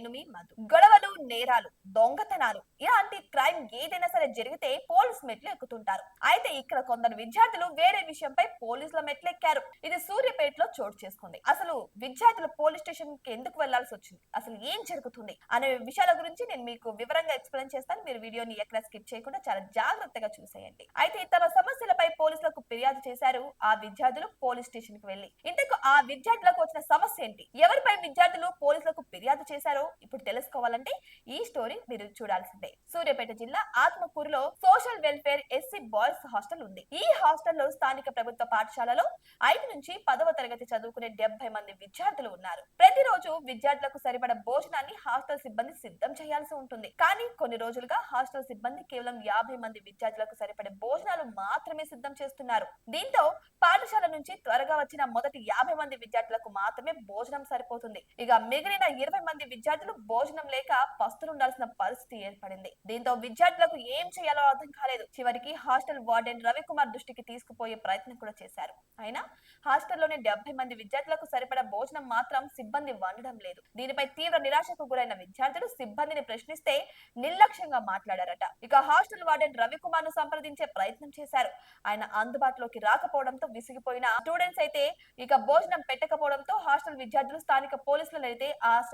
నేను మీ మధు. గొడవలు నేరాలు దొంగతనాలు ఇలాంటి క్రైమ్ ఏదైనా సరే జరిగితే పోలీస్ మెట్లు ఎక్కుతుంటారు అయితే ఇక్కడ కొందరు విద్యార్థులు వేరే విషయంపై పోలీసుల మెట్లు ఎక్కారు ఇది సూర్యపేటలో చోటు చేసుకుంది. అసలు విద్యార్థులు పోలీస్ స్టేషన్కి ఎందుకు వెళ్ళాల్సి వచ్చింది? అసలు ఏం జరుగుతుంది? అనే విషయాల గురించి నేను మీకు వివరంగా ఎక్స్ప్లెయిన్ చేస్తాను. మీరు వీడియోని ఎక్కడ స్కిప్ చేయకుండా చాలా జాగ్రత్తగా చూసేయండి. అయితే తమ సమస్యలపై పోలీసులకు ఫిర్యాదు చేశారు ఆ విద్యార్థులు పోలీస్ స్టేషన్కి వెళ్ళి ఇంతకు ఆ విద్యార్థులకు వచ్చిన సమస్య ఏంటి? ఎవరిపై విద్యార్థులు పోలీసులకు ఫిర్యాదు చేశారో ఇప్పుడు తెలుసుకోవాలంటే ఈ స్టోరీ మీరు చూడాల్సిందే. సూర్యాపేట జిల్లా ఆత్మకూరులో social welfare SC boys hostel ఉంది. ఈ హాస్టల్లో స్థానిక ప్రభుత్వ పాఠశాలలో ఐదు నుంచి పదవ తరగతి చదువుకునే డెబ్బై మంది విద్యార్థులు ఉన్నారు. ప్రతిరోజు విద్యార్థులకు సరిపడ భోజనాన్ని హాస్టల్ సిబ్బంది సిద్ధం చేయాల్సి ఉంటుంది. కానీ కొన్ని రోజులుగా హాస్టల్ సిబ్బంది కేవలం యాభై మంది విద్యార్థులకు సరిపడే భోజనాలు మాత్రమే సిద్ధం చేస్తున్నారు. దీంతో పాఠశాల నుంచి త్వరగా వచ్చిన మొదటి యాభై మంది విద్యార్థులకు మాత్రమే భోజనం సరిపోతుంది. ఇక మిగిలిన ఇరవై మంది విద్యార్థులు భోజనం లేక పస్తులుండాల్సిన పరిస్థితి ఏర్పడింది. దీంతో విద్యార్థులకు ఏం చేయాలో అర్థం కాలేదు. చివరికి హాస్టల్ వార్డెన్ రవికుమార్ దృష్టికి తీసుకుపోయే ప్రయత్నం కూడా చేశారు. అయినా హాస్టల్లోని డెబ్బై మంది విద్యార్థులకు సరిపడా భోజనం మాత్రం సిబ్బంది వండడం లేదు. దీనిపై తీవ్ర నిరాశకు గురైన విద్యార్థులు సిబ్బందిని ప్రశ్నిస్తే నిర్లక్ష్యంగా మాట్లాడారట. ఇక హాస్టల్ వార్డెన్ రవికుమార్ను సంప్రదించే ప్రయత్నం చేశారు. ఆయన అందుబాటులోకి రాకపోవడంతో విసిగిపోయిన స్టూడెంట్స్ అయితే ఇక భోజనం పెట్టకపోవడంతో హాస్టల్ విద్యార్థులు స్థానిక పోలీసులను అయితే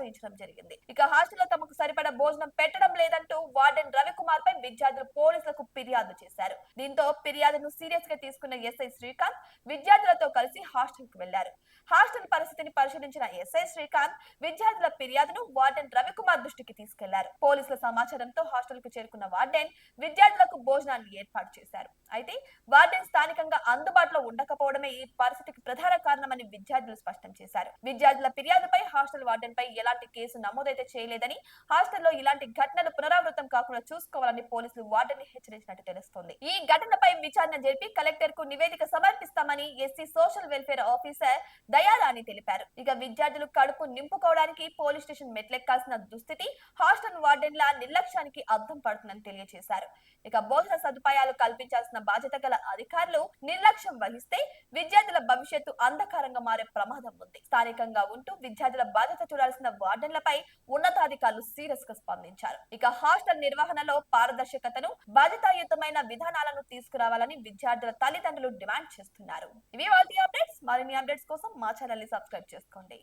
ఆశ్రయించడం జరిగింది. ఇక హాస్టల్లో తమకు సరిపడా భోజనం పెట్టడం లేదంటూ వార్డెన్ రవికుమార్ పై విద్యార్థులు పోలీసులకు ఫిర్యాదు చేశారు. దీంతో ఫిర్యాదును సీరియస్గా తీసుకున్న ఎస్ఐ శ్రీకాంత్ విద్యార్థులతో కలిసి హాస్టల్కు వెళ్ళారు హాస్టల్ పరిస్థితిని పరిశీలించిన ఎస్ఐ శ్రీకాంత్ విద్యార్థుల ఫిర్యాదును వార్డెన్ రవికుమార్ దృష్టికి తీసుకెళ్ళారు. పోలీసుల సమాచారంతో హాస్టల్కు చేరుకున్న వార్డెన్ విద్యార్థులకు భోజనాన్ని ఏర్పాటు చేశారు. అయితే వార్డెన్ స్థానికంగా అందుబాటులో ఉండకపోవడమే ఈ పరిస్థితికి ప్రధాన కారణమని విద్యార్థులు స్పష్టం చేశారు. విద్యార్థుల ఫిర్యాదుపై హాస్టల్ వార్డెన్ పై ఎలాంటి కేసు నమోదైతే చేయలేదని హాస్టల్లో ఇలాంటి ఘటనలు పునరావృతం కాకుండా చూసుకోవాలని పోలీసులు వార్డెన్ని హెచ్చరించినట్టు తెలుస్తోంది. ఈ ఘటనపై విచారణ జరిపి కలెక్టర్కు నివేదిక సమర్పిస్తామని SC social welfare officer Dayarani తెలిపారు. ఇక విద్యార్థులు కడుపు నింపుకోవడానికి పోలీస్ స్టేషన్ మెట్లెక్కాల్సిన దుస్థితి హాస్టల్ వార్డెన్ల నిర్లక్ష్యానికి అర్థం పడుతుందని తెలియజేశారు. ఇక బోధన సదుపాయాలు కల్పించాల్సిన బాధ్యత గల అధికారులు నిర్లక్ష్యం వహిస్తే విద్యార్థుల భవిష్యత్తు అంధకారంగా మారే ప్రమాదం ఉంది. స్థానికంగా ఉంటూ విద్యార్థుల బాధ్యత చూడాల్సిన వార్డెన్లపై ఉన్నతాధికారులు సీరియస్గా స్పందించారు. ఇక హాస్టల్ నిర్వహణలో పారదర్శకతను బాధ్యతాయుతమైన విధానాలను తీసుకురావాలని విద్యార్థుల తల్లిదండ్రులు డిమాండ్ చేస్తున్నారు. ఇవి వాళ్ళ అప్డేట్స్. మరిన్ని అప్డేట్స్ కోసం మా ఛానల్ని సబ్స్క్రైబ్ చేసుకోండి.